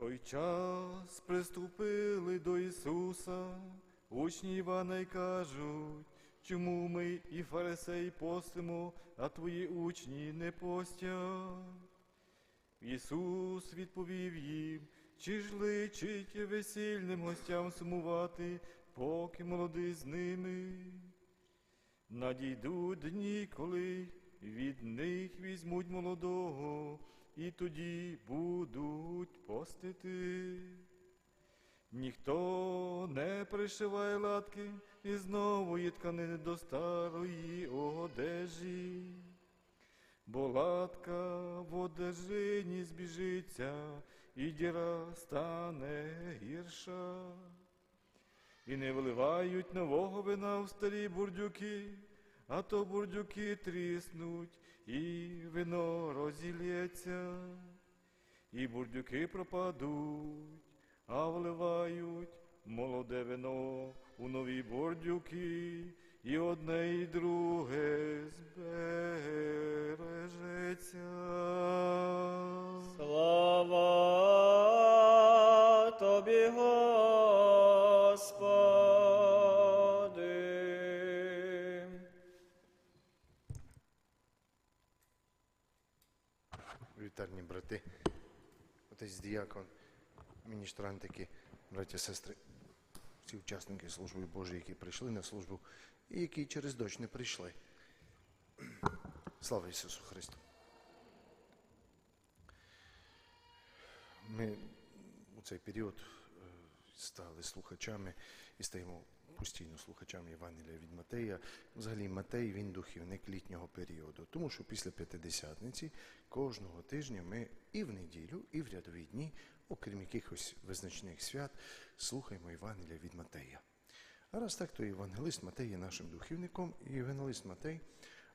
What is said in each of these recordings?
той час приступили до Ісуса, учні Івана й кажуть, чому ми і фарисеї постимо, а твої учні не постять? Ісус відповів їм, чи ж личить весільним гостям сумувати, поки молодий з ними. Надійдуть дні, коли від них візьмуть молодого, і тоді будуть постити. Ніхто не пришиває латки із нової тканини до старої одежі, бо латка в одежині збіжиться, і діра стане гірша. І не вливають нового вина в старі бурдюки, а то бурдюки тріснуть, і вино розілється, і бурдюки пропадуть, а вливають молоде вино у нові бурдюки, і одне і друге збережеться. Слава Вітальні брати, отець діякон, міністрантики, браті, сестри, всі учасники служби Божої, які прийшли на службу і які через дощ не прийшли. Слава Ісусу Христу! Ми у цей період е, стали слухачами і стаємо постійно слухачами Євангелія від Матея. Взагалі, Матей він духівник літнього періоду, тому що після П'ятидесятниці кожного тижня ми і в неділю, і в рядові дні, окрім якихось визначних свят, слухаємо Євангелія від Матея. А раз так, то Євангелист Матей є нашим духівником, і Євангелист Матей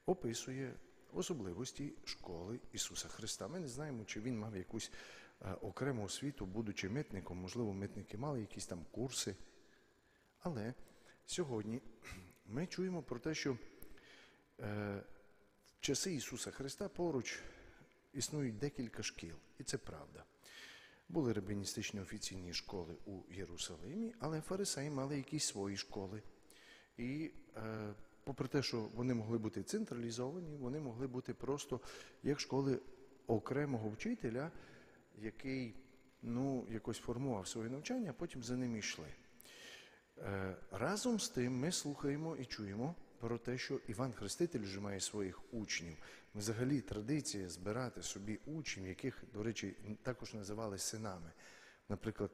описує особливості школи Ісуса Христа. Ми не знаємо, чи він мав якусь е, окрему освіту, будучи митником, можливо, митники мали якісь там курси. Але сьогодні ми чуємо про те, що е, в часи Ісуса Христа поруч існують декілька шкіл, і це правда. Були рабиністичні офіційні школи у Єрусалимі, але фарисеї мали якісь свої школи. І е, попри те, що вони могли бути централізовані, вони могли бути просто як школи окремого вчителя, який ну, якось формував своє навчання, а потім за ним йшли. Е, Разом з тим ми слухаємо і чуємо про те, що Іван Хреститель вже має своїх учнів. Взагалі традиція збирати собі учнів, яких, до речі, також називали синами. Наприклад,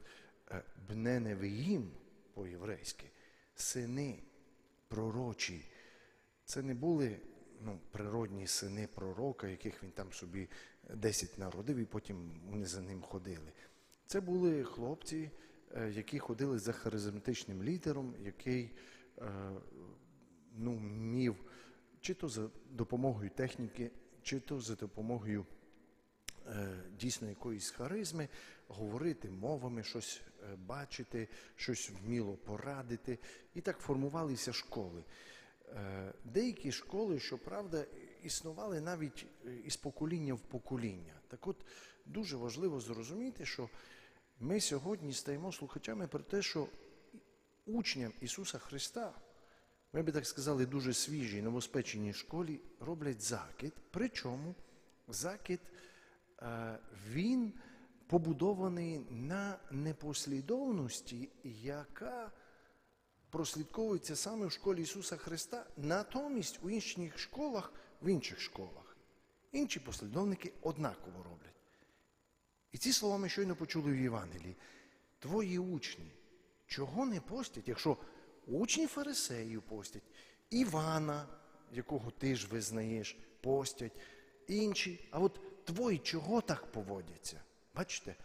е, Бненевиїм по-єврейськи, сини пророчі. Це не були ну, природні сини пророка, яких він там собі 10 народив, і потім вони за ним ходили. Це були хлопці, які ходили за харизматичним лідером, який е, ну, вмів чи то за допомогою техніки, чи то за допомогою е, дійсно якоїсь харизми, говорити мовами, щось е, бачити, щось вміло порадити. І так формувалися школи. Е, Деякі школи, щоправда, існували навіть е, із покоління в покоління. Так от дуже важливо зрозуміти, що ми сьогодні стаємо слухачами про те, що учням Ісуса Христа, ми би так сказали, дуже свіжій, новоспеченій школі роблять закид. Причому закид е, він побудований на непослідовності, яка прослідковується саме в школі Ісуса Христа, натомість у інших школах, в інших школах, інші послідовники однаково роблять. І ці слова ми щойно почули в Євангелії. Твої учні чого не постять, якщо учні фарисеїв постять, Івана, якого ти ж визнаєш, постять, інші. А от твої чого так поводяться? Бачите?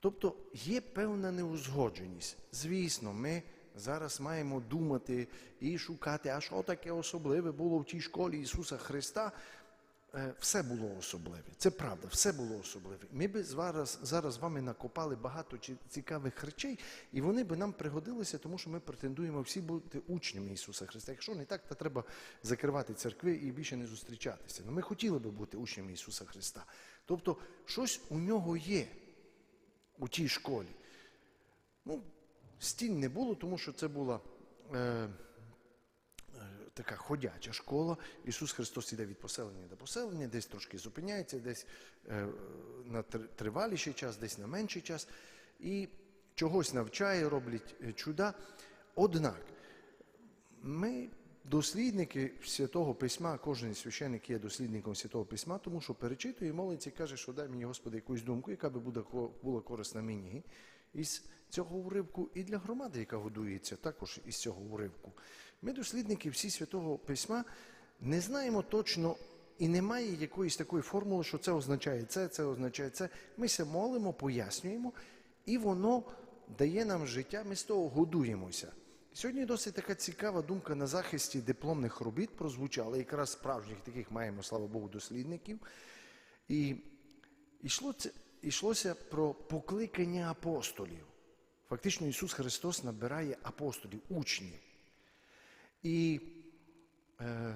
Тобто є певна неузгодженість. Звісно, ми зараз маємо думати і шукати, а що таке особливе було в тій школі Ісуса Христа. Е, Все було особливе. Це правда, все було особливе. Ми би зараз, зараз з вами накопали багато цікавих речей, і вони би нам пригодилися, тому що ми претендуємо всі бути учнями Ісуса Христа. Якщо не так, то треба закривати церкви і більше не зустрічатися. Ну, ми хотіли би бути учнями Ісуса Христа. Тобто, щось у нього є у тій школі. Ну, стін не було, тому що це була е, така ходяча школа. Ісус Христос іде від поселення до поселення, десь трошки зупиняється, десь е, на триваліший час, десь на менший час. І чогось навчає, роблять е, чуда. Однак, ми дослідники Святого Письма, кожен священник є дослідником Святого Письма, тому що перечитує і молиться і каже, що дай мені, Господи, якусь думку, яка би була корисна мені. Із цього уривку і для громади, яка годується, також із цього уривку. Ми, дослідники всі Святого Письма, не знаємо точно і немає якоїсь такої формули, що це означає це, це означає це. Ми се молимо, пояснюємо, і воно дає нам життя, ми з того годуємося. Сьогодні досить така цікава думка на захисті дипломних робіт прозвучала. Якраз справжніх таких маємо, слава Богу, дослідників. І йшло це, йшлося про покликання апостолів. Фактично Ісус Христос набирає апостолів, учнів. І е,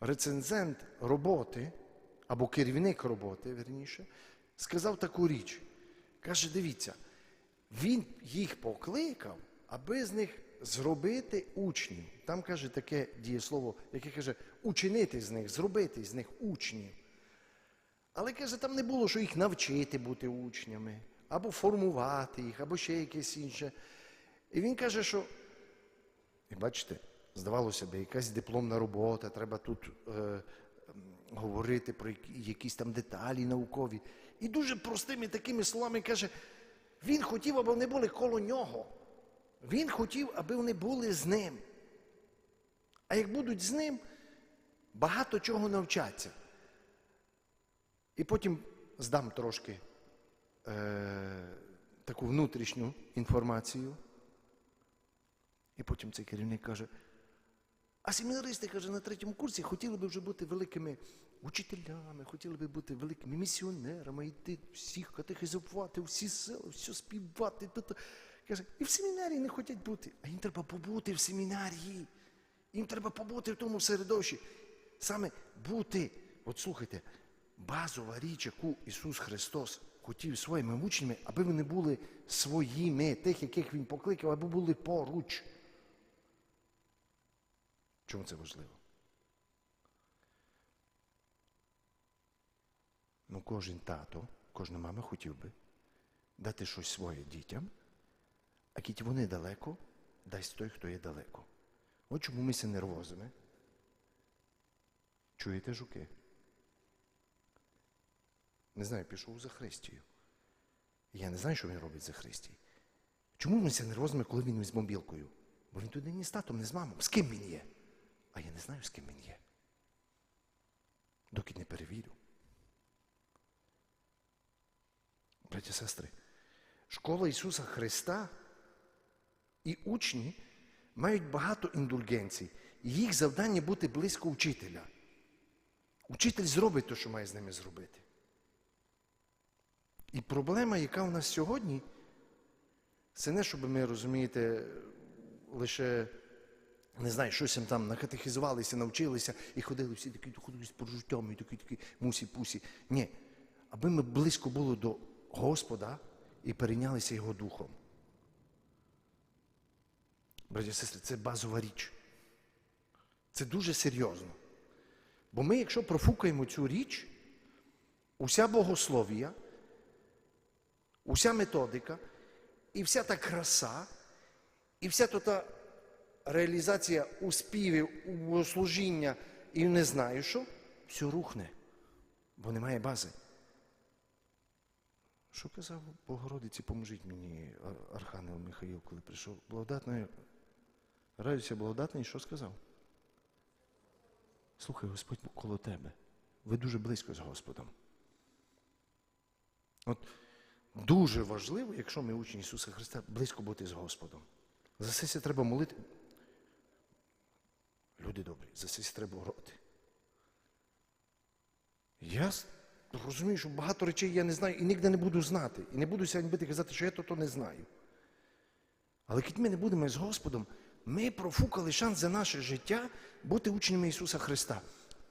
рецензент роботи, або керівник роботи, верніше, сказав таку річ. Каже, дивіться, він їх покликав, аби з них зробити учнів. Там каже таке дієслово, яке каже, учинити з них, зробити з них учнів. Але каже, там не було, що їх навчити бути учнями, або формувати їх, або ще якесь інше. І він каже, що, і бачите, здавалося б, якась дипломна робота, треба тут е, говорити про якісь там деталі наукові. І дуже простими такими словами каже, він хотів, аби вони були коло нього. Він хотів, аби вони були з ним. А як будуть з ним, багато чого навчаться. І потім здам трошки е, таку внутрішню інформацію. І потім цей керівник каже: а семінаристи, каже, на третьому курсі хотіли би вже бути великими учителями, хотіли би бути великими місіонерами, йти всіх катехизувати, всі села, все співати. Та. Каже, і в семінарії не хочуть бути, а їм треба побути в семінарії. Їм треба побути в тому середовищі. Саме бути, от слухайте, базова річ, яку Ісус Христос хотів своїми учнями, аби вони були своїми, тих, яких Він покликав, аби були поруч. Чому це важливо? Ну, кожен тато, кожна мама хотів би дати щось своє дітям, а кіть вони далеко, дасть той, хто є далеко. От чому ми се нервозимо. Чуєте жуки? Не знаю, пішов за Христію. Я не знаю, що він робить за Христією. Чому ми се нервозимо, коли він з мобілкою? Бо він туди ні з татом, ні з мамою. З ким він є? А я не знаю, з ким він є. Доки не перевірю. Браті сестри, школа Ісуса Христа і учні мають багато індульгенцій. І їх завдання бути близько учителя. Учитель зробить те, що має з ними зробити. І проблема, яка у нас сьогодні, це не, щоб ми, розумієте, лише не знаю, щось там накатехізувалися, навчилися і ходили всі такі, ходили з прожуттями, такі, такі мусі-пусі. Ні. Аби ми близько були до Господа і перейнялися Його духом. Браті і сестри, це базова річ. Це дуже серйозно. Бо ми, якщо профукаємо цю річ, уся богослов'я, уся методика, і вся та краса, і вся та реалізація успівів, у служіння і не знаю що, все рухне, бо немає бази. Що казав Богородиці, поможіть мені, Архангел Михаїл, коли прийшов? Благодатний, радуйся, благодатний, що сказав? Слухай, Господь коло тебе. Ви дуже близько з Господом. От дуже важливо, якщо ми учні Ісуса Христа, близько бути з Господом. За це треба молити. Люди добрі, за це треба гороти. Я розумію, що багато речей я не знаю і ніде не буду знати. І не буду сьогодні казати, що я то, то не знаю. Але коли ми не будемо з Господом, ми профукали шанс за наше життя бути учнями Ісуса Христа.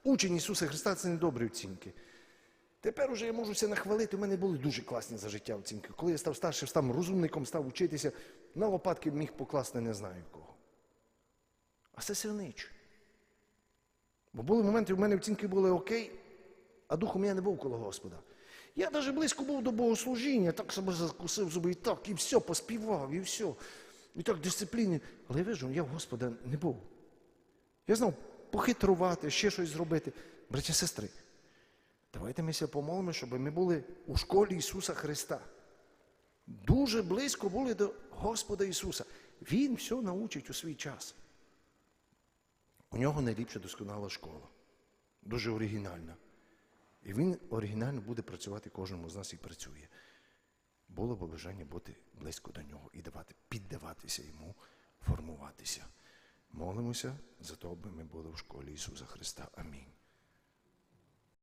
Учень Ісуса Христа це не добрі оцінки. Тепер уже я можу себе нахвалити. У мене були дуже класні за життя оцінки. Коли я став старшим, став розумником, став учитися, на лопатки міг покласти не знаю кого. А це сильнич. Бо були моменти, у мене оцінки були окей, а дух у мене не був коло Господа. Я навіть близько був до богослужіння, так себе закусив зуби, і так, і все, поспівав, і все. І так дисципліні. Але я вижу, я в Господа не був. Я знав похитрувати, ще щось зробити. Браті сестри, давайте ми ся помолимо, щоб ми були у школі Ісуса Христа. Дуже близько були до Господа Ісуса. Він все научить у свій час. У нього найліпша досконала школа. Дуже оригінальна. І він оригінально буде працювати кожному з нас і працює. Було б бажання бути близько до нього і давати, піддаватися йому, формуватися. Молимося за те, аби ми були в школі Ісуса Христа. Амінь.